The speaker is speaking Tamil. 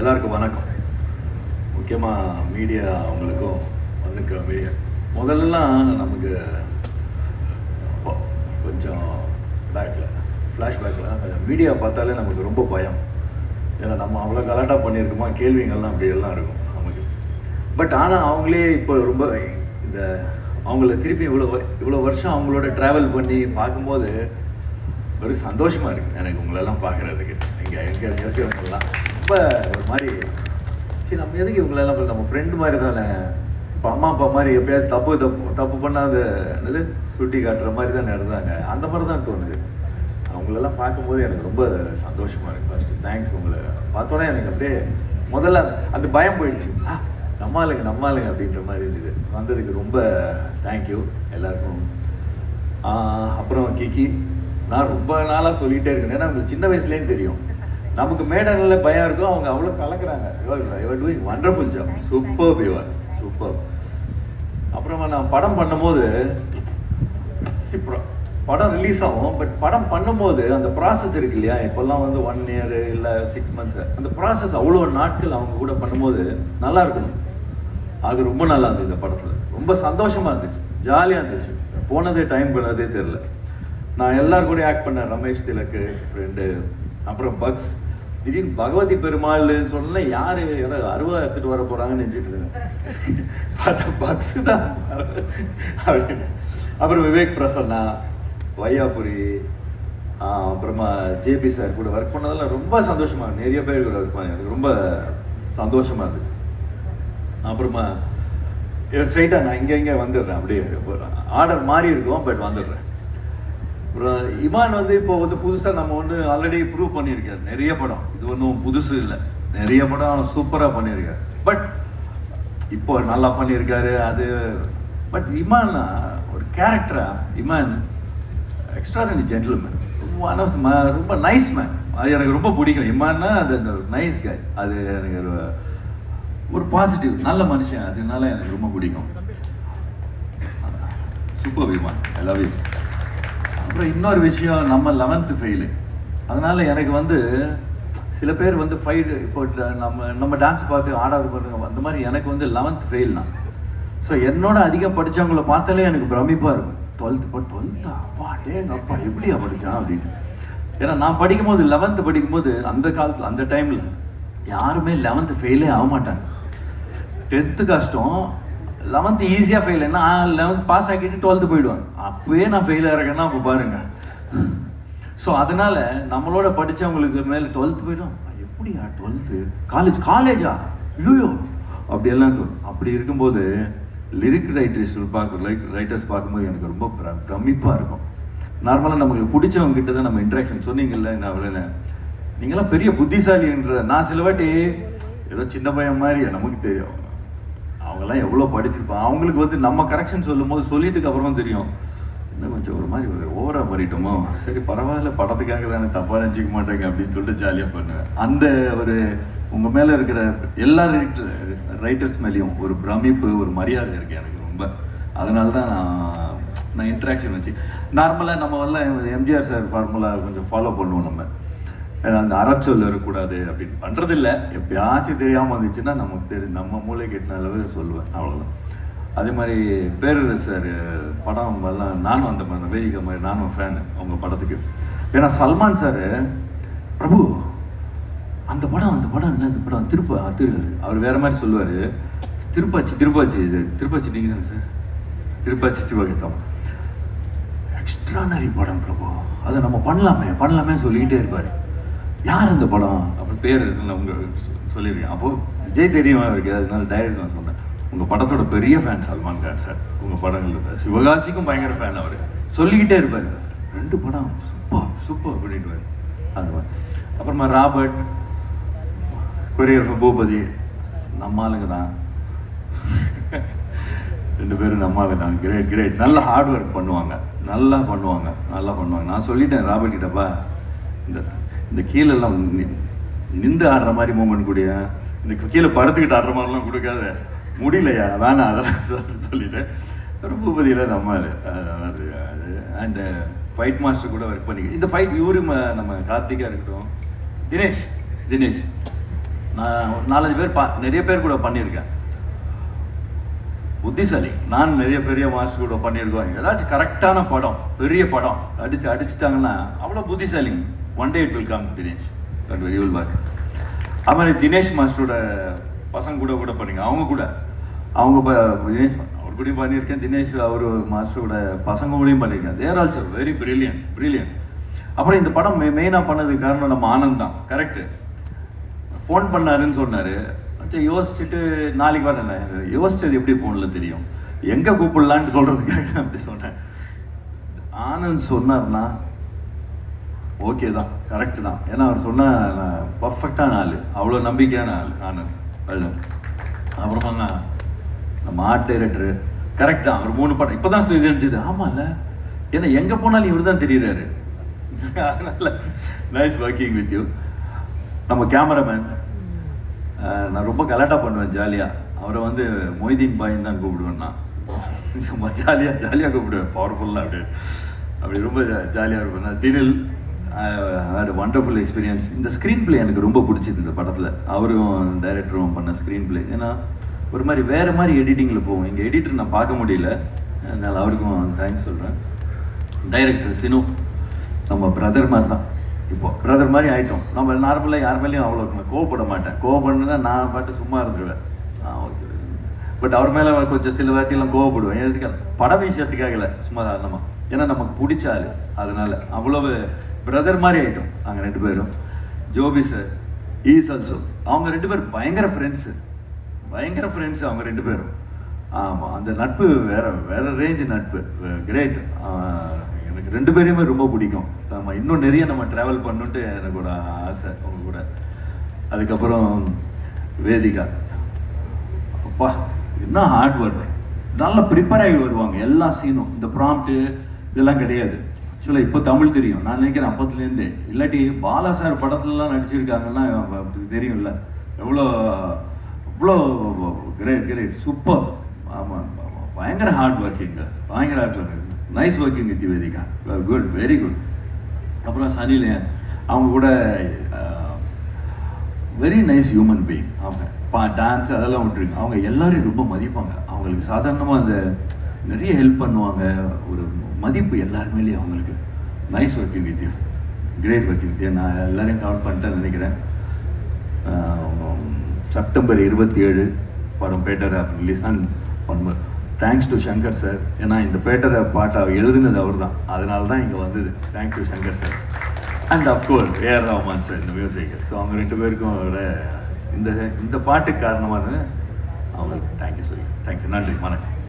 எல்லாருக்கும் வணக்கம். முக்கியமாக மீடியா அவங்களுக்கும் வந்துருக்க மீடியா முதல்லலாம் நமக்கு கொஞ்சம் பேக்கில் ஃப்ளாஷ்பேக்கில் மீடியா பார்த்தாலே நமக்கு ரொம்ப பயம். ஏன்னா நம்ம அவ்வளோ கலாட்டாக பண்ணியிருக்கோமா? கேள்விங்கள்லாம் அப்படியெல்லாம் இருக்கும் நமக்கு. பட் ஆனால் அவங்களே இப்போ ரொம்ப இந்த அவங்கள திருப்பி இவ்வளோ இவ்வளோ வருஷம் அவங்களோட ட்ராவல் பண்ணி பார்க்கும்போது ஒரு சந்தோஷமாக இருக்குது எனக்கு உங்களெல்லாம் பார்க்குறதுக்கு. இங்கே எங்கே இருக்கிறவங்கெல்லாம் ரொம்ப ஒரு மாதிரி சரி நம்ம எதுக்கு இவங்களெல்லாம் போய் நம்ம ஃப்ரெண்டு மாதிரி தானே. இப்போ அம்மா அப்பா மாதிரி எப்பயாவது தப்பு தப்பு தப்பு பண்ணாத என்னது சுட்டி காட்டுற மாதிரி தானே இருந்தாங்க. அந்த மாதிரி தான் தோணுது. அவங்களெல்லாம் பார்க்கும்போது எனக்கு ரொம்ப சந்தோஷமாக இருக்குது ஃபஸ்ட்டு தேங்க்ஸ் உங்களை பார்த்தோன்னே எனக்கு அப்படியே முதல்ல அந்த- பயம் போயிடுச்சு. ஆ நம்ம ஆளுங்க நம்ம ஆளுங்க அப்படின்ற மாதிரி இருந்தது. வந்ததுக்கு ரொம்ப தேங்க்யூ எல்லாருக்கும். அப்புறம் கிக்கி நான் ரொம்ப நாளாக சொல்லிகிட்டே இருக்கேன். ஏன்னா உங்களுக்கு சின்ன வயசுலேயும் தெரியும். நமக்கு மேடலில் பயம் இருக்கும் அவங்க அவ்வளோ கலக்குறாங்க. Your doing wonderful job super your super அப்புறமா நான் படம் பண்ணும்போது படம் ரிலீஸ் ஆகும் பட் படம் பண்ணும்போது அந்த ப்ராசஸ் இருக்கு இல்லையா? இப்போல்லாம் வந்து ஒன் இயர் இல்லை சிக்ஸ் மந்த்ஸ் அந்த ப்ராசஸ் அவ்வளோ நாட்கள் அவங்க கூட பண்ணும்போது நல்லா இருக்கணும். அது ரொம்ப நல்லா இருந்தது இந்த படத்தில். ரொம்ப சந்தோஷமாக இருந்துச்சு. ஜாலியாக இருந்துச்சு. போனதே டைம் பண்ணதே தெரில நான் எல்லாரும் கூட ஆக்ட் பண்ணேன். ரமேஷ் திலக்கு ஃப்ரெண்டு அப்புறம் பக்ஸ். திடீர்னு பகவதி பெருமாள்னு சொன்னா யார்? யாரோ அருவா எடுத்துகிட்டு வர போகிறாங்கன்னு நினச்சிட்டு இருக்கேன் பார்த்தா பக்ஸ் தான் அப்படின்னு. அப்புறம் விவேக் பிரசன்னா வையாபுரி அப்புறமா ஜேபி சார் கூட ஒர்க் பண்ணதெல்லாம் ரொம்ப சந்தோஷமாக நிறைய பேர் கூட ஒர்க் பண்ண எனக்கு ரொம்ப சந்தோஷமாக இருந்துச்சு. அப்புறமா ஸ்ட்ரைட்டாக நான் இங்கே இங்கே வந்துடுறேன். அப்படியே ஆர்டர் மாறி இருக்கும் பட் வந்துடுறேன். அப்புறம் இமான் வந்து இப்போ வந்து புதுசாக நம்ம ஒன்று ஆல்ரெடி ப்ரூவ் பண்ணியிருக்காரு. நிறைய படம். இது ஒன்றும் புதுசு இல்லை. நிறைய படம் சூப்பராக பண்ணியிருக்காரு. பட் இப்போ நல்லா பண்ணியிருக்காரு அது. பட் இமான் ஒரு கேரக்டரா இமான் எக்ஸ்ட்ராடனரி ஜென்டில்மேன் ரொம்ப ரொம்ப நைஸ் மேன் அது எனக்கு ரொம்ப பிடிக்கும். இமான்னா அது அந்த நைஸ் கை அது எனக்கு ஒரு ஒரு பாசிட்டிவ் நல்ல மனுஷன். அதனால எனக்கு ரொம்ப பிடிக்கும். Super Viman I love you அப்புறம் இன்னொரு விஷயம் நம்ம லெவன்த்து ஃபெயிலு அதனால் எனக்கு வந்து சில பேர் வந்து ஃபைட் இப்போ நம்ம நம்ம டான்ஸ் பார்த்து ஆடாது பண்ணுங்க அந்த மாதிரி எனக்கு வந்து லெவன்த் ஃபெயில் தான் ஸோ என்னோட அதிகம் படித்தவங்கள பார்த்தாலே எனக்கு பிரமிப்பாக இருக்கும். டுவெல்த்து இப்போ டுவெல்த்தா அப்பா டேங்க அப்பா எப்படியா படித்தான் அப்படின்னு ஏன்னா நான் படிக்கும்போது லெவன்த்து படிக்கும்போது அந்த காலத்தில் அந்த டைமில் யாருமே லெவன்த்து ஃபெயிலே ஆக மாட்டாங்க டென்த்து கஷ்டம் லெவன்த்து ஈஸியாக ஃபெயில் என்ன லெவன்த் பாஸ் ஆக்கிட்டு டுவெல்த்து போயிடுவேன். அப்போயே நான் ஃபெயில் ஆகிறேன்னா அப்போ பாருங்கள் ஸோ அதனால் நம்மளோட படித்தவங்களுக்கு மேலே டுவெல்த்து போயிடும். எப்படியா டுவெல்த்து காலேஜ் காலேஜா ஐயோ அப்படியெல்லாம் அப்படி இருக்கும்போது லிரிக் ரைட்டர்ஸ் பார்க்க ரைட் ரைட்டர்ஸ் பார்க்கும்போது எனக்கு ரொம்ப பிர- பிரமிப்பா இருக்கும். நார்மலாக நமக்கு பிடிச்சவங்க கிட்ட தான் நம்ம இன்ட்ராக்ஷன் சொன்னீங்கல்ல நான் அவ்வளோ நீங்களாம் பெரிய புத்திசாலின்ற நான் சில வாட்டி ஏதோ சின்ன பையன் மாதிரி நமக்கு தெரியும். அவங்கெல்லாம் எவ்வளோ படிச்சிருப்பான் அவங்களுக்கு வந்து நம்ம கரெக்ஷன் சொல்லும் போது சொல்லிட்டுக்கு அப்புறம் தெரியும். இன்னும் கொஞ்சம் ஒரு மாதிரி ஒரு ஓவராக பண்ணிட்டோமோ சரி பரவாயில்ல படத்துக்காக தானே தப்பாக நினச்சிக்க மாட்டேங்க அப்படின்னு சொல்லிட்டு ஜாலியாக பண்ணுவேன். அந்த ஒரு உங்கள் மேலே இருக்கிற எல்லா ரைட்டர்ஸ் மேலேயும் ஒரு பிரமிப்பு ஒரு மரியாதை இருக்குது எனக்கு ரொம்ப. அதனால தான் நான் நான் இன்ட்ராக்ஷன் வச்சு நார்மலாக நம்ம எல்லாம் எம்ஜிஆர் சார் ஃபார்முலா கொஞ்சம் ஃபாலோ பண்ணுவோம் நம்ம. அந்த அறச்சொல் இருக்கக்கூடாது அப்படின்னு. பண்ணுறதில்ல எப்பயாச்சும் தெரியாமல் வந்துச்சுன்னா நமக்கு தெரியும் நம்ம மூளை கெட்டின அளவு சொல்லுவேன். அவ்வளோதான் அதே மாதிரி பேரரசு சார் படம் எல்லாம் நானும் அந்த மாதிரி வேதிகா மாதிரி நானும் ஃபேனு அவங்க படத்துக்கு. ஏன்னா சல்மான் சார் பிரபு அந்த படம் அந்த படம் என்ன அந்த படம்? திருப்ப திரு அவர் வேறு மாதிரி சொல்லுவார். திருப்பாச்சி திருப்பாச்சி திருப்பாச்சி நீங்கள் தானே சார்? திருப்பாச்சி சிவகேசம் எக்ஸ்ட்ரானரி படம் பிரபு. அதை நம்ம பண்ணலாமே பண்ணலாமே சொல்லிக்கிட்டே இருப்பார். யார் அந்த படம்? அப்படி பேர் இருக்குல்ல சொல்லியிருக்கேன் அப்போ விஜய் தெரியும் அவருக்கு அதனால டைரக்ட் நான் சொன்னேன். உங்கள் படத்தோட பெரிய ஃபேன் சல்மான் கான் சார். உங்கள் படங்கள் சிவகாசிக்கும் பயங்கர ஃபேன் அவர். சொல்லிக்கிட்டே இருப்பார். ரெண்டு படம் சூப்பர் சூப்பர் அப்படின்ட்டு அந்த மாதிரி. அப்புறமா ராபர்ட் கொரியோகிராஃபர் பூபதி நம்ம ஆளுங்க தான். ரெண்டு பேரும் நம்ம ஆளுங்க தான். கிரேட் கிரேட் நல்ல ஹார்ட் ஒர்க் பண்ணுவாங்க. நல்லா பண்ணுவாங்க. நல்லா பண்ணுவாங்க. நான் சொல்லிட்டேன் ராபர்ட் கிட்டப்பா இந்த இந்த கீழெல்லாம் நி- நிந்து ஆடுற மாதிரி மூமெண்ட் கூடிய? இந்த கீழே படுத்துக்கிட்டு ஆடுற மாதிரிலாம் கொடுக்காத. முடியலையா? வேணாம் அதெல்லாம் சொல்லிட்டு. சொல்லிட்டேன் ஒரு நம்ம அது. அது அண்டு ஃபைட் மாஸ்டர் கூட ஒர்க் பண்ணிக்க இந்த ஃபைட் இவரு நம்ம கார்த்திகா இருக்கட்டும். தினேஷ் தினேஷ். நான் நாலஞ்சு பேர் பா நிறைய பேர் கூட பண்ணியிருக்கேன். புத்திசாலி. நான் நிறைய பெரிய மாஸ்டர் கூட பண்ணியிருக்கோம். ஏதாச்சும் கரெக்டான படம் பெரிய படம் அடிச்சு அடிச்சிட்டாங்கன்னா அவ்வளோ புத்திசாலி one day it will come Dinesh but very will back அது மாதிரி தினேஷ் மாஸ்டரோட பசங்க கூட கூட பண்ணுங்க. அவங்க கூட. அவங்க ப தினேஷ் அவர் கூடயும் பண்ணியிருக்கேன். தினேஷ் அவர் மாஸ்டரோட பசங்க கூடயும் பண்ணியிருக்கேன். There also very brilliant brilliant அப்புறம் இந்த படம் மெ மெயினாக பண்ணதுக்கு காரணம் நம்ம ஆனந்த் தான். கரெக்டு ஃபோன் பண்ணாருன்னு சொன்னார். சரி யோசிச்சுட்டு நாளைக்கு வரேன். யோசிச்சது எப்படி ஃபோனில் தெரியும்? எங்கே கூப்பிடலான்னு சொல்கிறதுக்காக அப்படி சொன்னேன். ஆனந்த் சொன்னார்னா ஓகே தான் கரெக்டு தான். ஏன்னா அவர் சொன்ன பர்ஃபெக்டான ஆள். அவ்வளோ நம்பிக்கையான ஆள் நான். வெள்ளம் அப்புறமா தான் நம்ம ஆர்ட் டைரக்டரு கரெக்ட் தான். அவர் மூணு படம் இப்போ தான் தெரிஞ்சது. ஆமாம்ல ஏன்னா எங்கே போனாலும் இவர் தான் தெரியுறாரு. அதனால நைஸ் ஒர்க்கிங் வித் யூ நம்ம கேமராமேன் நான் ரொம்ப கலாட்டாக பண்ணுவேன் ஜாலியாக அவரை வந்து மொய்தீன் பாயின் தான் கூப்பிடுவேன் நான். சும்மா ஜாலியாக ஜாலியாக கூப்பிடுவேன். பவர்ஃபுல்லாக அப்படி அப்படி ரொம்ப ஜாலியாக இருப்பேன். நான் தினில் ஹேட் வண்டர்ஃபுல் எக்ஸ்பீரியன்ஸ் இந்த ஸ்க்ரீன் பிளே எனக்கு ரொம்ப பிடிச்சிது இந்த படத்தில். அவரும் டைரக்டரும் பண்ண ஸ்க்ரீன் பிளே ஏன்னா ஒரு மாதிரி வேறு மாதிரி எடிட்டிங்கில் போகும். எங்கள் எடிட்டர் நான் பார்க்க முடியல. அதனால் அவருக்கும் தேங்க்ஸ் சொல்கிறேன் டைரக்டர் சினு நம்ம பிரதர் மாதிரி தான் இப்போ பிரதர் மாதிரி ஆகிட்டோம் நம்ம நார்மலாக யார் மேலேயும் அவ்வளோ நான் கோவப்பட மாட்டேன். கோவப்படணுன்னா நான் பாட்டு சும்மா இருந்துருவேன். பட் அவர் மேலே கொஞ்சம் சில வாட்டிலாம் கோவப்படுவேன். எதுக்கு பட விஷயத்துக்காகல சும்மா சாதாரணமாக ஏன்னா நமக்கு பிடிச்சாரு அதனால் அவ்வளவு பிரதர் மாதிரி ஆகிட்டோம் நாங்கள் ரெண்டு பேரும். ஜோபி சார் ஈஸ் ஆல்சோ அவங்க ரெண்டு பேரும் பயங்கர ஃப்ரெண்ட்ஸு பயங்கர ஃப்ரெண்ட்ஸ் அவங்க ரெண்டு பேரும். ஆமாம் அந்த நட்பு வேற வேற ரேஞ்சு நட்பு. கிரேட் எனக்கு ரெண்டு பேரையுமே ரொம்ப பிடிக்கும். நம்ம இன்னும் நிறைய நம்ம ட்ராவல் பண்ணுன்ட்டு எனக்கு ஒரு ஆசை அவங்க கூட. அதுக்கப்புறம் வேதிகா. அப்பா என்ன ஹார்ட் ஒர்க் நல்லா ப்ரிப்பேர் ஆகி வருவாங்க எல்லா சீனும் இந்த ப்ராம்ப்ட்டு இதெல்லாம் கிடையாது. ஆக்சுவலாக இப்போ தமிழ் தெரியும். நான் நினைக்கிறேன் அப்பத்துலேருந்தே. இல்லாட்டி பாலா சார் படத்துலலாம் நடிச்சிருக்காங்கன்னா அப்படி தெரியும்ல. எவ்வளோ அவ்வளோ கிரேட் கிரேட் சூப்பர் ஆமாம் பயங்கர ஹார்ட் ஒர்க்கிங்க பயங்கர hard working nice working with Vedhika good very good அப்புறம் சனிலே அவங்க கூட வெரி நைஸ் ஹியூமன் பீயிங் அவங்க பா டான்ஸ் அதெல்லாம் விட்டுருங்க. அவங்க எல்லாரையும் ரொம்ப மதிப்பாங்க. அவங்களுக்கு சாதாரணமாக அந்த நிறைய ஹெல்ப் பண்ணுவாங்க. ஒரு மதிப்பு எல்லாருமேலேயும் அவங்களுக்கு. Nice working with you great working with you நான் எல்லோரையும் கவுண்ட் பண்ணிட்டேன்னு நினைக்கிறேன். செப்டம்பர் இருபத்தி ஏழு படம் Petta Rap release and one thanks to Shankar sir ஏன்னா இந்த பேட்டரை பாட்டை எழுதுனது அவர் தான் அதனால தான் இங்கே வந்தது. Thanks to Shankar sir and of course AR Rahman sir இந்த மியூசிக் ஸோ அவங்க ரெண்டு பேருக்கும் ஒரு இந்த இந்த பாட்டுக்கு காரணமாக அவங்களுக்கு தேங்க்யூ சொல்லி தேங்க்யூ நன்றி. வணக்கம்.